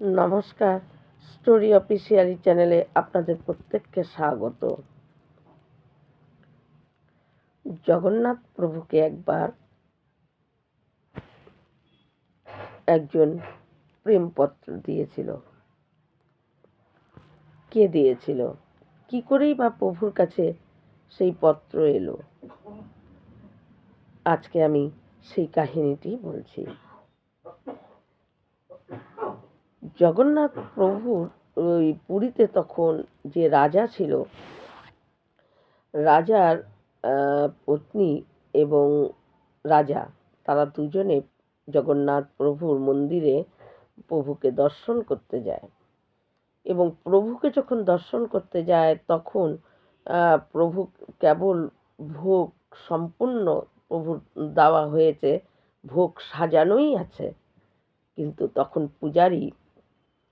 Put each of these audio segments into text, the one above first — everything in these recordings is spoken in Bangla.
নমস্কার। স্টোরি অফিসিয়ালি চ্যানেলে আপনাদের প্রত্যেককে স্বাগত। জগন্নাথ প্রভুকে একবার একজন প্রেমপত্র দিয়েছিল। কে দিয়েছিল? কি করেই বা প্রভুর কাছে সেই পত্র এলো? আজকে আমি সেই কাহিনীটি বলছি। জগন্নাথ প্রভুর ওই পুরীতে তখন যে রাজা ছিল, রাজার পত্নী এবং রাজা, তারা দুজনে জগন্নাথ প্রভুর মন্দিরে প্রভুকে দর্শন করতে যায়। এবং প্রভুকে যখন দর্শন করতে যায়, তখন প্রভু কেবল ভোগ সম্পূর্ণ প্রভুর দেওয়া হয়েছে, ভোগ সাজানোই আছে। কিন্তু তখন পূজারী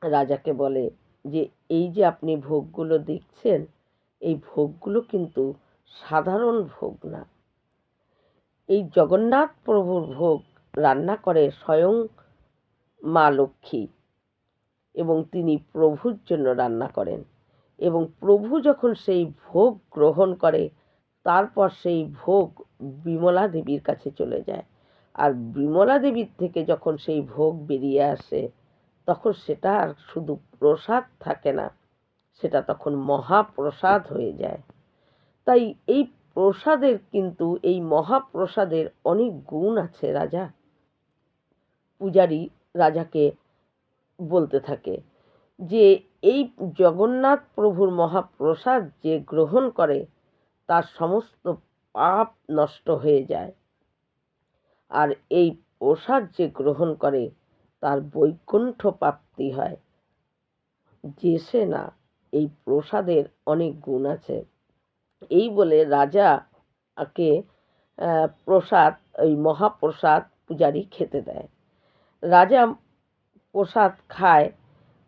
রাজাকে বলে যে, এই যে আপনি ভোগগুলো দেখছেন এই ভোগগুলো কিন্তু সাধারণ ভোগ না। এই জগন্নাথ প্রভুর ভোগ রান্না করে স্বয়ং মা লক্ষ্মী এবং তিনি প্রভুর জন্য রান্না করেন এবং প্রভু যখন সেই ভোগ গ্রহণ করে, তারপর সেই ভোগ বিমলা দেবীর কাছে চলে যায়। আর বিমলা দেবীর থেকে যখন সেই ভোগ বেরিয়ে আসে তখন সেটা আর শুধু প্রসাদ থাকে না, সেটা তখন মহাপ্রসাদ হয়ে যায়। তাই এই প্রসাদের কিন্তু, এই মহাপ্রসাদের অনেক গুণ আছে রাজা। পূজারী রাজাকে বলতে থাকে যে, এই জগন্নাথ প্রভুর মহাপ্রসাদ যে গ্রহণ করে, তার সমস্ত পাপ নষ্ট হয়ে যায়। আর এই প্রসাদ যে গ্রহণ করে তার বৈকুণ্ঠ প্রাপ্তি হয়। যে সে না, এই প্রসাদের অনেক গুণ আছে। এই বলে রাজাকে প্রসাদ, ওই মহাপ্রসাদ পূজারী খেতে দেয়। রাজা প্রসাদ খায়,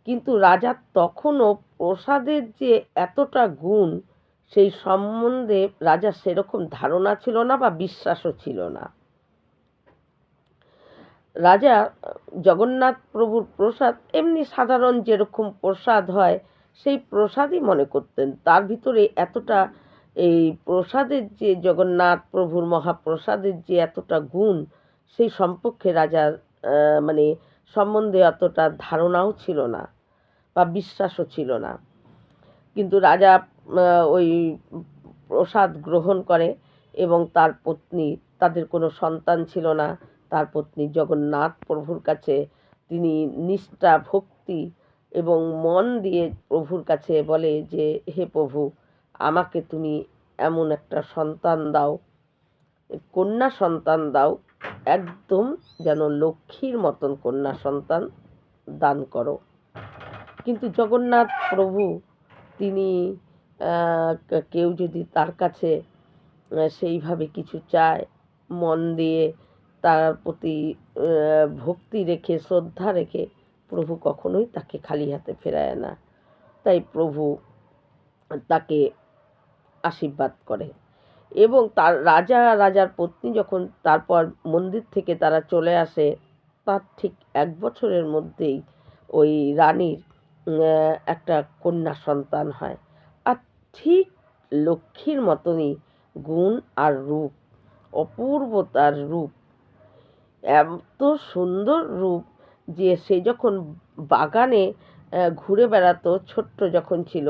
কিন্তু রাজা তখনও প্রসাদের যে এতটা গুণ, সেই সম্বন্ধে রাজার সেরকম ধারণা ছিল না বা বিশ্বাসও ছিল না। রাজা, জগন্নাথ প্রভুর প্রসাদ এমনি সাধারণ যেরকম প্রসাদ হয়, সেই প্রসাদই মনে করতেন। তার ভিতরে এতটা এই প্রসাদের যে জগন্নাথ প্রভুর মহাপ্রসাদের যে এতটা গুণ, সেই সম্পর্কে রাজার মানে সম্বন্ধে অতটা ধারণাও ছিল না বা বিশ্বাসও ছিল না। কিন্তু রাজা ওই প্রসাদ গ্রহণ করে এবং তার পত্নী, তাদের কোনো সন্তান ছিল না। তার পত্নী জগন্নাথ প্রভুর কাছে তিনি নিষ্ঠা, ভক্তি এবং মন দিয়ে প্রভুর কাছে বলে যে, হে প্রভু, আমাকে তুমি এমন একটা সন্তান দাও, কন্যা সন্তান দাও, একদম যেন লক্ষ্মীর মতন কন্যা সন্তান দান করো। কিন্তু জগন্নাথ প্রভু তিনি কেউ যদি তার কাছে সেইভাবে কিছু চায়, মন দিয়ে তার প্রতি ভক্তি রেখে, শ্রদ্ধা রেখে প্রভু কখনোই তাকে খালি হাতে ফেরায় না। তাই প্রভু তাকে আশীর্বাদ করে। এবং তার রাজা, রাজার পত্নী যখন তারপর মন্দির থেকে তারা চলে আসে, তার ঠিক এক বছরের মধ্যেই ওই রানীর একটা কন্যা সন্তান হয়। আর ঠিক লক্ষ্মীর মতনই গুণ আর রূপ, অপূর্ব তার রূপ। এত সুন্দর রূপ যে সে যখন বাগানে ঘুরে বেড়াতো, ছোট্ট যখন ছিল,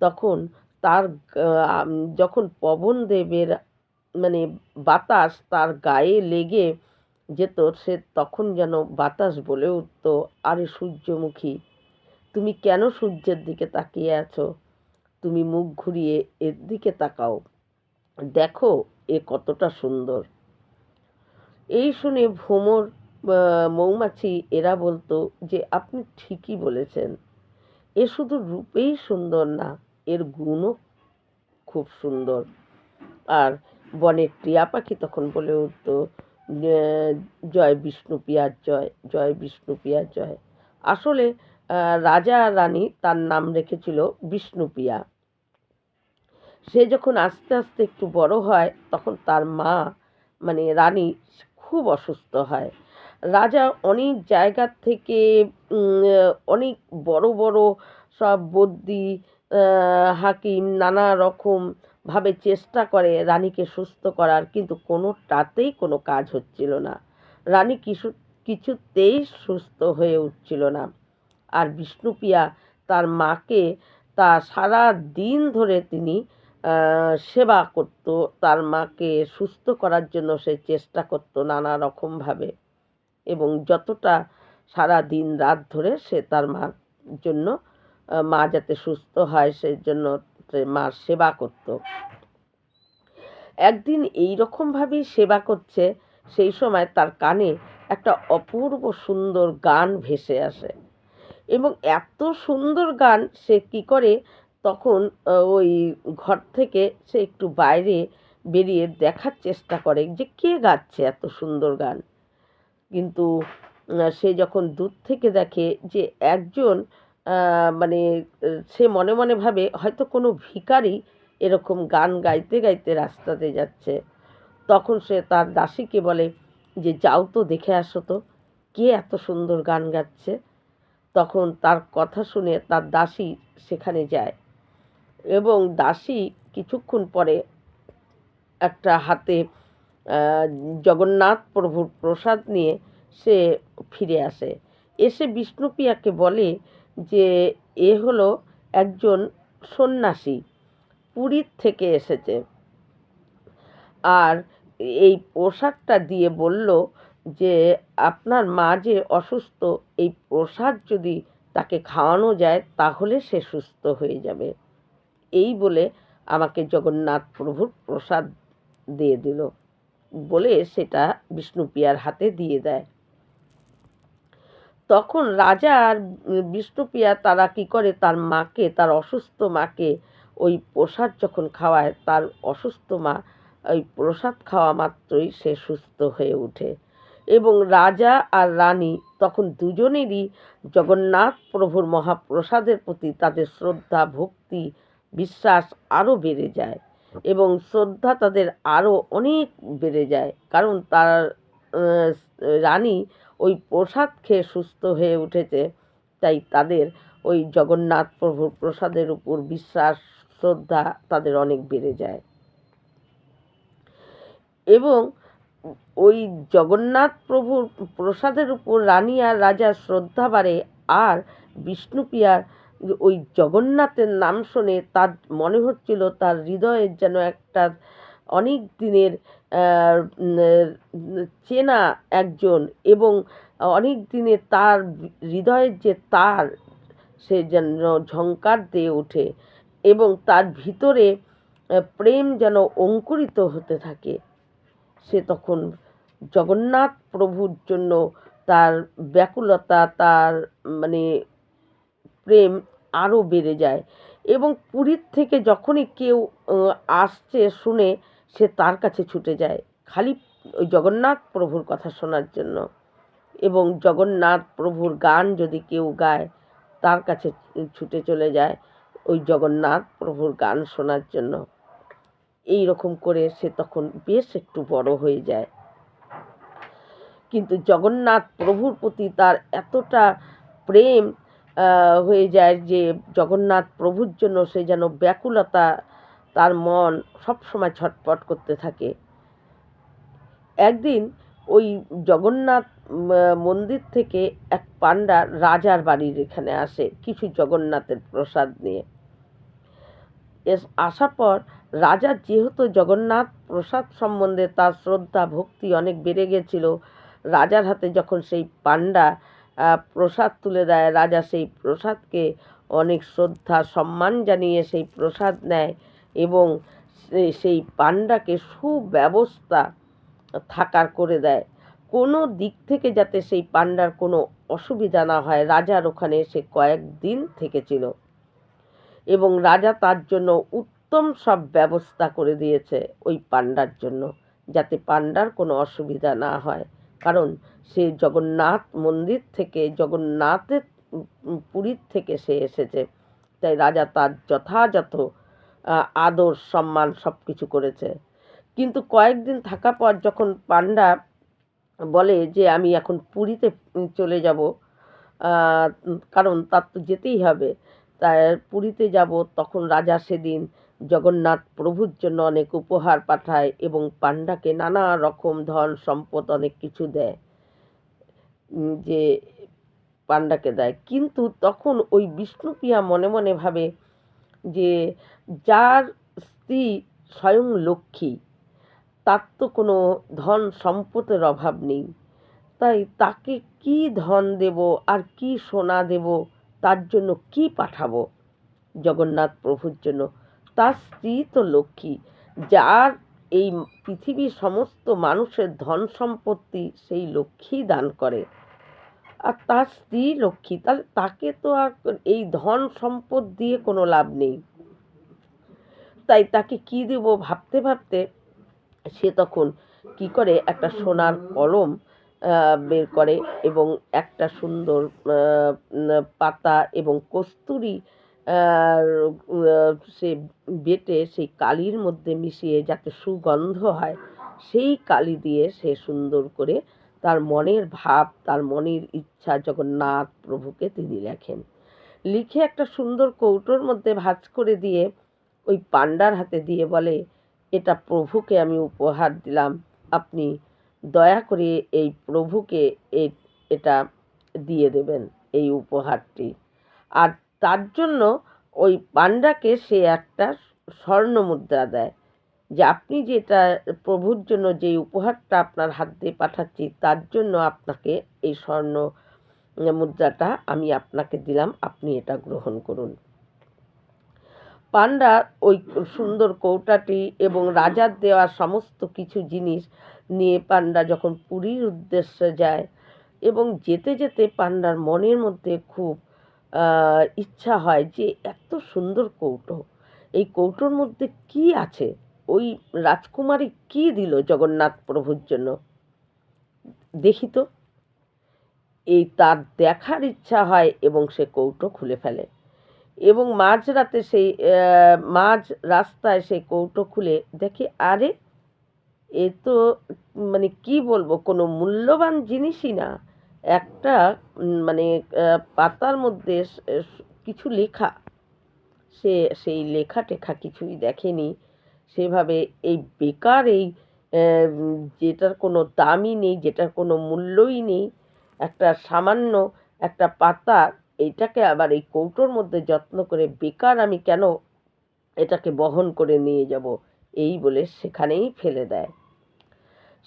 তখন তার যখন পবন দেবের মানে বাতাস তার গায়ে লেগে যেত, সে তখন যেন বাতাস বলে উঠত, আরে সূর্যমুখী, তুমি কেন সূর্যের দিকে তাকিয়ে আছো? তুমি মুখ ঘুরিয়ে এর দিকে তাকাও। দেখো, এ কতটা সুন্দর। এই শুনে ভ্রমর মৌমাছি এরা বলতো যে, আপনি ঠিকই বলেছেন। এ শুধু রূপেই সুন্দর না, এর গুণও খুব সুন্দর। আর বনের টিয়া পাখি তখন বলে উঠতো জয় বিষ্ণু পিয়ার জয় জয় বিষ্ণু পিয়ার জয়। আসলে রাজা রানী তার নাম রেখেছিল বিষ্ণুপ্রিয়া সে যখন আস্তে আস্তে একটু বড় হয়, তখন তার মা মানে রানী খুব অসুস্থ হয়। রাজা অনেক জায়গার থেকে অনেক বড় বড় সব বদ্যি হাকিম নানা রকম ভাবে চেষ্টা করে রানীকে সুস্থ করার, কিন্তু কোনোটাতেই কোনো কাজ হচ্ছিল না। রানী কিছু, কিছুতেই সুস্থ হয়ে উঠছিল না। আর বিষ্ণুপ্রিয়া তার মাকে তা সারা দিন ধরে তিনি সেবা করত, তার মাকে সুস্থ করার জন্য সে চেষ্টা করত নানা রকমভাবে। এবং যতটা সারা দিন রাত ধরে সে তার মার জন্য মা যাতে সুস্থ হয় সেই জন্য মার সেবা করত। একদিন এই রকমভাবেই সেবা করছে, সেই সময় তার কানে একটা অপূর্ব সুন্দর গান ভেসে আসে। এবং এত সুন্দর গান সে কি করে তখন ওই ঘর থেকে সে একটু বাইরে বেরিয়ে দেখার চেষ্টা করে যে কে গাচ্ছে এত সুন্দর গান। কিন্তু সে যখন দূর থেকে দেখে যে একজন মানে সে মনে মনে ভাবে হয়তো কোনো ভিখারি এরকম গান গাইতে গাইতে রাস্তাতে যাচ্ছে। তখন সে তার দাসীকে বলে যে, যাও তো দেখে আসো তো, কে এত সুন্দর গান গাচ্ছে? তখন তার কথা শুনে তার দাসী সেখানে যায়। এবং দাসী কিছুক্ষণ পরে একটা হাতে জগন্নাথ প্রভুর প্রসাদ নিয়ে সে ফিরে আসে। এসে বিষ্ণুপ্রিয়াকে বলে যে, এ হলো একজন সন্ন্যাসী, পুরীর থেকে এসেছে। আর এই প্রসাদটা দিয়ে বলল যে, আপনার মা যে অসুস্থ, এই প্রসাদ যদি তাকে খাওয়ানো যায়, তাহলে সে সুস্থ হয়ে যাবে। এই বলে আমাকে জগন্নাথ প্রভুর প্রসাদ দিয়ে দিল। বলে সেটা বিষ্ণুপ্রিয়ার হাতে দিয়ে দেয়। তখন রাজা আর বিষ্ণুপ্রিয়া তারা কি করে? তার মাকে, তার অসুস্থ মাকে ওই প্রসাদ যখন খাওয়ায়, তার অসুস্থ মা ওই প্রসাদ খাওয়া মাত্রই সে সুস্থ হয়ে ওঠে। এবং রাজা আর রানী তখন দুজনেরই জগন্নাথ প্রভুর মহাপ্রসাদের প্রতি তাদের শ্রদ্ধা, ভক্তি বিশ্বাস আরও বেড়ে যায় এবং শ্রদ্ধা তাদের আরও অনেক বেড়ে যায়। কারণ তার রানী ওই প্রসাদ খেয়ে সুস্থ হয়ে উঠেছে, তাই তাদের ওই জগন্নাথ প্রভুর প্রসাদের উপর বিশ্বাস, শ্রদ্ধা তাদের অনেক বেড়ে যায়। এবং ওই জগন্নাথ প্রভুর প্রসাদের উপর রানী আর রাজার শ্রদ্ধা বাড়ে আর বিষ্ণুপ্রিয়ার ওই জগন্নাথের নাম শুনে তার মনে হচ্ছিল তার হৃদয়ের যেন একটা অনেক দিনের চেনা একজন এবং অনেক দিনে তার হৃদয়ের যে তার, সে যেন ঝঙ্কার দিয়ে ওঠে এবং তার ভিতরে প্রেম যেন অঙ্কুরিত হতে থাকে। সে তখন জগন্নাথ প্রভুর জন্য তার ব্যাকুলতা, তার মানে প্রেম আরও বেড়ে যায়। এবং পুরীর থেকে যখনই কেউ আসছে শুনে সে তার কাছে ছুটে যায়। খালি ওই জগন্নাথ প্রভুর কথা শোনার জন্য। এবং জগন্নাথ প্রভুর গান যদি কেউ গায়, তার কাছে ছুটে চলে যায় ওই জগন্নাথ প্রভুর গান শোনার জন্য। এই রকম করে সে তখন বেশ একটু বড় হয়ে যায়। কিন্তু জগন্নাথ প্রভুর প্রতি তার এতটা প্রেম হয়ে যায় যে জগন্নাথ প্রভুর জন্য সে যেন ব্যাকুলতা তার মন সবসময় ছটপট করতে থাকে। একদিন ওই জগন্নাথ মন্দির থেকে এক পান্ডা রাজার বাড়ির এখানে আসে কিছু জগন্নাথের প্রসাদ নিয়ে। এস আসার পর রাজা যেহেতু জগন্নাথ প্রসাদ সম্বন্ধে তার শ্রদ্ধা ভক্তি অনেক বেড়ে গেছিল রাজার হাতে যখন সেই আহ, প্রসাদ তুলে দেয়। রাজা সেই প্রসাদকে অনেক শ্রদ্ধা, সম্মান জানিয়ে সেই প্রসাদ নেয় এবং সেই পান্ডাকে সুব্যবস্থা থাকার করে দেয়। কোনো দিক থেকে যাতে সেই পান্ডার কোনো অসুবিধা না হয়, রাজার ওখানে সে কয়েকদিন থেকেছিল এবং রাজা তার জন্য উত্তম সব ব্যবস্থা করে দিয়েছে ওই পান্ডার জন্য, যাতে পান্ডার কোনো অসুবিধা না হয়। কারণ সে জগন্নাথ মন্দির থেকে, জগন্নাথের পুরীর থেকে সে এসেছে। তাই রাজা তার যথাযথ আদর, সম্মান সব কিছু করেছে। কিন্তু কয়েকদিন থাকার পর যখন পান্ডা বলে যে আমি এখন পুরীতে চলে যাব কারণ তার তো যেতেই হবে, তাই পুরীতে যাব, তখন রাজা সেদিন জগন্নাথ প্রভুর জন্য অনেক উপহার পাঠায় এবং পাণ্ডাকে নানা রকম ধন সম্পদ অনেক কিছু দেয় যে পাণ্ডাকে দেয়। কিন্তু তখন ওই বিষ্ণুপ্রিয়া মনে মনে ভাবে যে যার স্ত্রী স্বয়ং লক্ষ্মী, তার তো কোনো ধন সম্পদের অভাব নেই। তাই তাকে কি ধন দেব আর কি সোনা দেব, তার জন্য কি পাঠাবো জগন্নাথ প্রভুর জন্য? তার স্ত্রী তো লক্ষ্মী, যার এই পৃথিবীর সমস্ত মানুষের ধন সম্পত্তি সেই লক্ষ্মী দান করে। আর তার স্ত্রী লক্ষ্মী, তাহলে তাকে তো আর এই ধন সম্পদ দিয়ে কোনো লাভ নেই। তাই তাকে কি দেব ভাবতে ভাবতে সে তখন কি করে? একটা সোনার কলম বের করে এবং একটা সুন্দর পাতা এবং কস্তুরি সে বেটে সেই কালির মধ্যে মিশিয়ে যাতে সুগন্ধ হয়, সেই কালি দিয়ে সে সুন্দর করে তার মনের ভাব, তার মনের ইচ্ছা জগন্নাথ প্রভুকে তিনি লেখেন। লিখে একটা সুন্দর কৌটোর মধ্যে ভাঁজ করে দিয়ে ওই পাণ্ডার হাতে দিয়ে বলে, এটা প্রভুকে আমি উপহার দিলাম। আপনি দয়া করে এই প্রভুকে এটা দিয়ে দেবেন, এই উপহারটি। আর তার জন্য ওই পাণ্ডাকে সে একটা স্বর্ণ মুদ্রা দেয়। যে আপনি যেটা প্রভুর জন্য যে উপহারটা আপনার হাত দিয়ে পাঠাচ্ছি, তার জন্য আপনাকে এই স্বর্ণ মুদ্রাটা আমি আপনাকে দিলাম, আপনি এটা গ্রহণ করুন। পাণ্ডা ওই সুন্দর কৌটাটি এবং রাজার দেওয়া সমস্ত কিছু জিনিস নিয়ে পাণ্ডা যখন পুরীর উদ্দেশ্যে যায় এবং যেতে যেতে পাণ্ডার মনের মধ্যে খুব ইচ্ছা হয় যে এত সুন্দর কৌটো। এই কৌটোর মধ্যে কি আছে? ওই রাজকুমারী কি দিল জগন্নাথ প্রভুর জন্য? দেখি তো। এই তার দেখার ইচ্ছা হয় এবং সে কৌটো খুলে ফেলে। এবং মাঝরাতে সেই মাঝ রাস্তায় সেই কৌটো খুলে দেখে, আরে, এ তো মানে কি বলব, কোনো মূল্যবান জিনিসই না। একটা মানে পাতার মধ্যে কিছু লেখা। সে, সেই লেখা টেখা কিছুই দেখেনি। সেভাবে এই বেকার, এই যেটার কোনো দামই নেই, যেটার কোনো মূল্যই নেই, একটা সামান্য একটা পাতা, এইটাকে আবার এই কৌটোর মধ্যে যত্ন করে বেকার আমি কেন এটাকে বহন করে নিয়ে যাব? এই বলে সেখানেই ফেলে দেয়।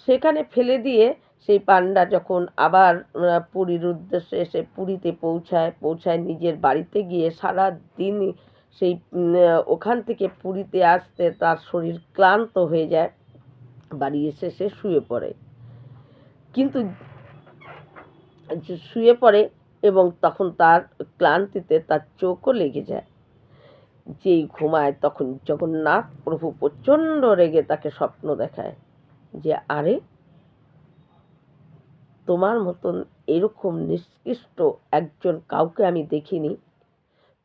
সেখানে ফেলে দিয়ে সেই পান্ডা যখন আবার পুরীর উদ্দেশ্যে এসে পুরীতে পৌঁছায় পৌঁছায় নিজের বাড়িতে গিয়ে সারা দিন সেই ওখান থেকে পুরীতে আসতে তার শরীর ক্লান্ত হয়ে যায়। বাড়ি এসে সে শুয়ে পড়ে। কিন্তু শুয়ে পড়ে এবং তখন তার ক্লান্তিতে তার চোখও লেগে যায়। যেই ঘুমায় তখন জগন্নাথ প্রভু প্রচণ্ড রেগে তাকে স্বপ্ন দেখায় যে, আরে তোমার মতন এরকম নিষ্কৃষ্ট একজন কাউকে আমি দেখিনি।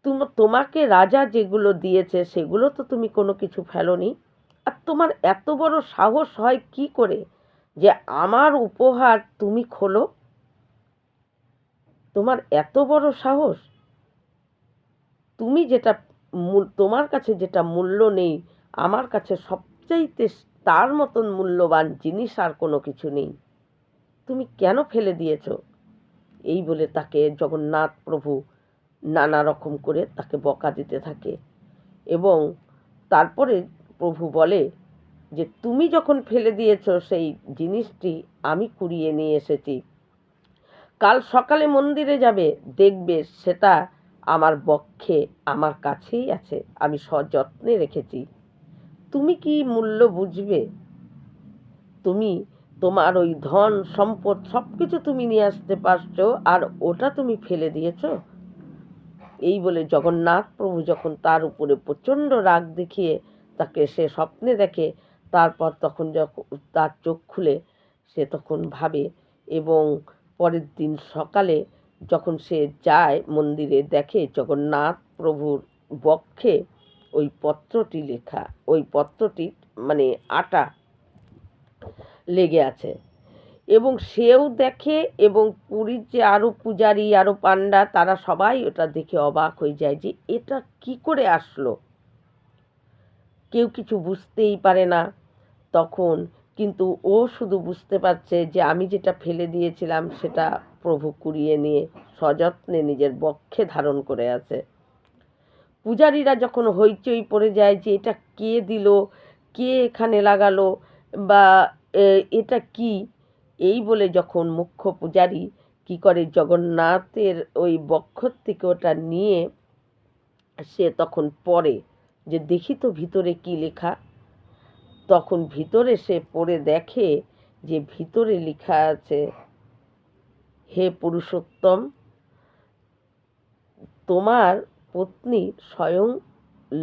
তুম, তোমাকে রাজা যেগুলো দিয়েছে, সেগুলো তো তুমি কোনো কিছু ফেলোনি। আর তোমার এত বড় সাহস হয় কি করে যে আমার উপহার তুমি খোলো? তোমার এত বড় সাহস? তুমি যেটা তোমার কাছে যেটা মূল্য নেই, আমার কাছে সবচাইতে তার মতন মূল্যবান জিনিস আর কোনো কিছু নেই। তুমি কেন ফেলে দিয়েছ? এই বলে তাকে জগন্নাথ প্রভু নানা রকম করে তাকে বকা দিতে থাকে এবং তারপরে প্রভু বলে যে, তুমি যখন ফেলে দিয়েছ সেই জিনিসটি আমি কুড়িয়ে নিয়ে এসেছি। কাল সকালে মন্দিরে যাবে, দেখবে সেটা আমার বক্ষে আমার কাছেই আছে, আমি সযত্নে রেখেছি। তুমি কি মূল্য বুঝবে? তুমি তোমার ওই ধন, সম্পদ সব কিছু তুমি নিয়ে আসতে পারছ আর ওটা তুমি ফেলে দিয়েছ। এই বলে জগন্নাথ প্রভু যখন তার উপরে প্রচণ্ড রাগ দেখিয়ে তাকে সে স্বপ্নে দেখে, তারপর তখন যখন তার চোখ খুলে, সে তখন ভাবে এবং পরের দিন সকালে যখন সে যায় মন্দিরে দেখে জগন্নাথ প্রভুর বক্ষে ওই পত্রটি লেখা, ওই পত্রটি মানে আটা লেগে আছে। এবং সেও দেখে এবং পুরীর যে আরও পূজারী আরও পান্ডা তারা সবাই ওটা দেখে অবাক হয়ে যায় যে এটা কি করে আসলো? কেউ কিছু বুঝতেই পারে না তখন, কিন্তু ও শুধু বুঝতে পারছে যে আমি যেটা ফেলে দিয়েছিলাম সেটা প্রভু কুড়িয়ে নিয়ে সযত্নে নিজের বক্ষে ধারণ করে আছে। পূজারীরা যখন হইচই পড়ে যায় যে এটা কে দিল, কে এখানে লাগালো বা এটা কি? এই বলে যখন মুখ্য পূজারী কি করে জগন্নাথের ওই বক্ষ থেকে ওটা নিয়ে সে তখন পড়ে যে দেখি তো ভিতরে কি লেখা। তখন ভিতরে সে পড়ে দেখে যে ভিতরে লেখা আছে, হে পুরুষোত্তম, তোমার পত্নী স্বয়ং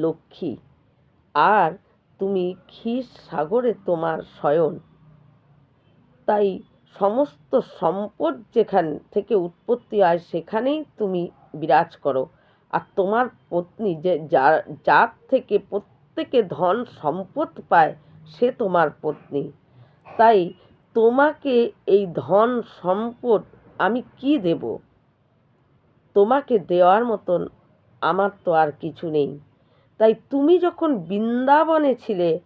লক্ষ্মী, আর তুমি ক্ষীর সাগরে তোমার শয়ন। তাই সমস্ত সম্পদ যেখান থেকে উৎপত্তি হয় সেখানেই তুমি বিরাজ করো। আর তোমার পত্নী যে যার যার থেকে প্রত্যেকে ধন সম্পদ পায় সে তোমার পত্নী। তাই তোমাকে এই ধন সম্পদ আমি কি দেব? তোমাকে দেওয়ার মতন আমার তো আর কিছু নেই। তাই তুমি যখন বৃন্দাবনে ছিলে,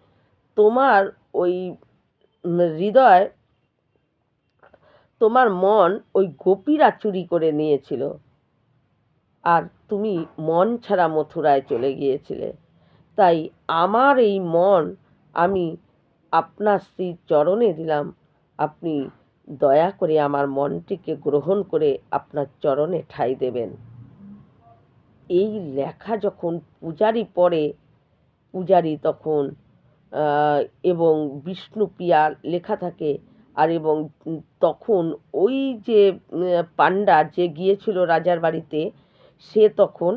তোমার ওই হৃদয় তোমার মন ওই গোপীরা চুরি করে নিয়েছিল। আর তুমি মন ছাড়া মথুরায় চলে গিয়েছিলে। তাই আমার এই মন আমি আপনার স্ত্রীর চরণে দিলাম। আপনি দয়া করে আমার মনটিকে গ্রহণ করে আপনার চরণে ঠাঁই দেবেন। এই লেখা যখন পূজারি পড়ে, পূজারি তখন এবং বিষ্ণুপ্রিয়া লেখা থাকে আর এবং তখন ওই যে পাণ্ডা যে গিয়েছিল রাজার বাড়িতে, সে তখন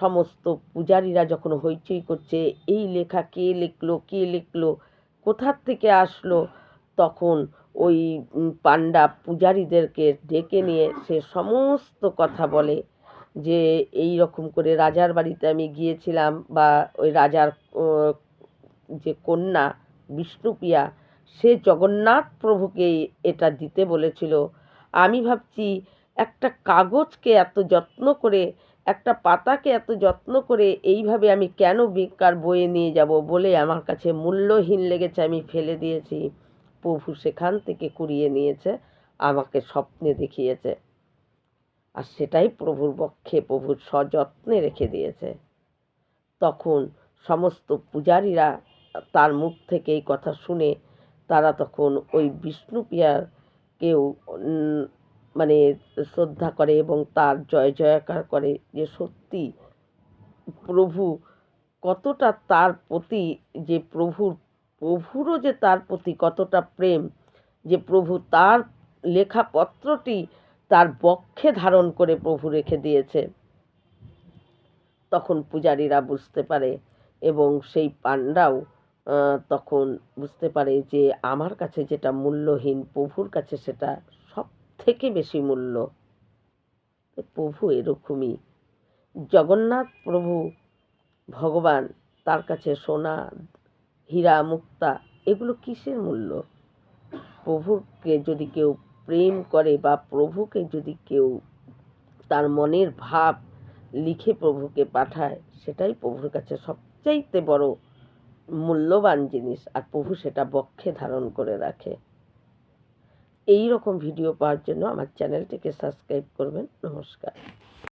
সমস্ত পূজারীরা যখন হইচই করছে, এই লেখা কে লিখলো কে লিখলো, কোথার থেকে আসলো, তখন ওই পাণ্ডা পূজারীদেরকে ডেকে নিয়ে সে সমস্ত কথা বলে যে, এই রকম করে রাজার বাড়িতে আমি গিয়েছিলাম বা ওই রাজার যে কন্যা, বিষ্ণুপ্রিয়া সে জগন্নাথ প্রভুকে এটা দিতে বলেছিল। আমি ভাবছি, একটা কাগজকে এত যত্ন করে, একটা পাতাকে এত যত্ন করে এইভাবে আমি কেন বেকার বয়ে নিয়ে যাব বলে আমার কাছে মূল্যহীন লেগেছে, আমি ফেলে দিয়েছি। প্রভু সেখান থেকে কুড়িয়ে নিয়েছে, আমাকে স্বপ্নে দেখিয়েছে। আর সেটাই প্রভুর পক্ষে প্রভুর সযত্নে রেখে দিয়েছে। তখন সমস্ত পূজারীরা তার মুখ থেকে এই কথা শুনে তারা তখন ওই বিষ্ণুপ্রিয়াকেও উম, মানে শ্রদ্ধা করে এবং তার জয় জয়কার করে যে সত্যি প্রভু কতটা তার প্রতি যে প্রভুর প্রভুরও যে তার প্রতি কতটা প্রেম যে প্রভু তার লেখা পত্রটি তার বক্ষে ধারণ করে প্রভু রেখে দিয়েছে। তখন পূজারীরা বুঝতে পারে এবং সেই পাণ্ডাও তখন বুঝতে পারে যে আমার কাছে যেটা মূল্যহীন, প্রভুর কাছে সেটা সব থেকে বেশি মূল্য। প্রভু এরকমই। জগন্নাথ প্রভু, ভগবান, তার কাছে সোনা, হীরা, মুক্তা, এগুলো কিসের মূল্য? প্রভুকে যদি কেউ প্রেম করে বা প্রভুকে যদি কেউ তার মনের ভাব লিখে প্রভুকে পাঠায়, সেটাই প্রভুর কাছে সবচাইতে বড় মূল্যবান জিনিস আর প্রভু সেটা বক্ষে ধারণ করে রাখে। এই রকম ভিডিও পাওয়ার জন্য আমার চ্যানেলটিকে সাবস্ক্রাইব করবেন। নমস্কার।